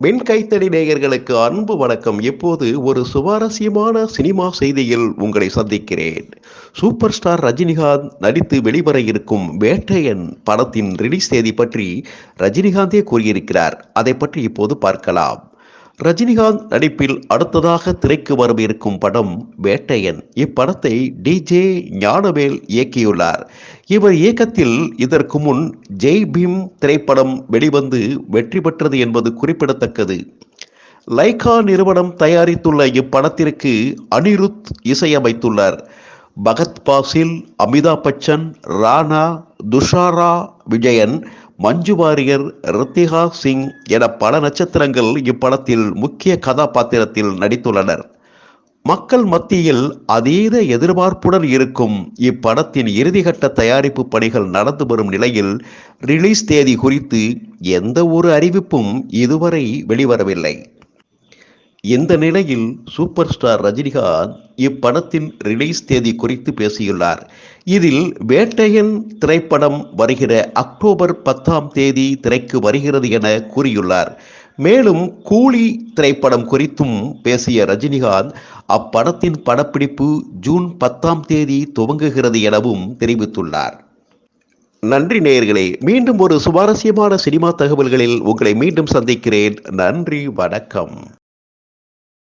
மின் கைத்தடி நேயர்களுக்கு அன்பு வணக்கம். இப்போது ஒரு சுவாரஸ்யமான சினிமா செய்தியில் உங்களை சந்திக்கிறேன். சூப்பர் ஸ்டார் ரஜினிகாந்த் நடித்து வெளிவர இருக்கும் வேட்டையன் படத்தின் ரிலீஸ் தேதி பற்றி ரஜினிகாந்தே கூறியிருக்கிறார். அதை பற்றி இப்போது பார்க்கலாம். ரஜினிகாந்த் நடிப்பில் அடுத்ததாக திரைக்கு வரும் இருக்கும் படம் வேட்டையன். இப்படத்தை டிஜே ஞானவேல் இயக்கியுள்ளார். இவர் இயக்கத்தில் இதற்கு முன் ஜெய் பீம் திரைப்படம் வெளிவந்து வெற்றி பெற்றது என்பது குறிப்பிடத்தக்கது. லைகா நிறுவனம் தயாரித்துள்ள இப்படத்திற்கு அனிருத் இசையமைத்துள்ளார். பகத் பாசில் அமிதாப் பச்சன் ராணா துஷாரா விஜயன் மஞ்சு வாரியர் ரித்திகா சிங் என பல நட்சத்திரங்கள் இப்படத்தில் முக்கிய கதாபாத்திரத்தில் நடித்துள்ளனர். மக்கள் மத்தியில் அதீத எதிர்பார்ப்புடன் இருக்கும் இப்படத்தின் இறுதிகட்ட தயாரிப்பு பணிகள் நடந்து வரும் நிலையில் ரிலீஸ் தேதி குறித்து எந்த ஒரு அறிவிப்பும் இதுவரை வெளிவரவில்லை. இந்த நிலையில் சூப்பர் ஸ்டார் ரஜினிகாந்த் இப்படத்தின் ரிலீஸ் தேதி குறித்து பேசியுள்ளார்? இதில் வேட்டையன் திரைப்படம் வருகிற அக்டோபர் பத்தாம் தேதி திரைக்கு வருகிறது என கூறியுள்ளார். மேலும் கூலி திரைப்படம் குறித்தும் பேசிய ரஜினிகாந்த் அப்படத்தின் படப்பிடிப்பு ஜூன் பத்தாம் தேதி துவங்குகிறது எனவும் தெரிவித்துள்ளார். நன்றி நேயர்களே மீண்டும் ஒரு சுவாரஸ்யமான சினிமா தகவல்களில் உங்களை மீண்டும் சந்திக்கிறேன். நன்றி வணக்கம்.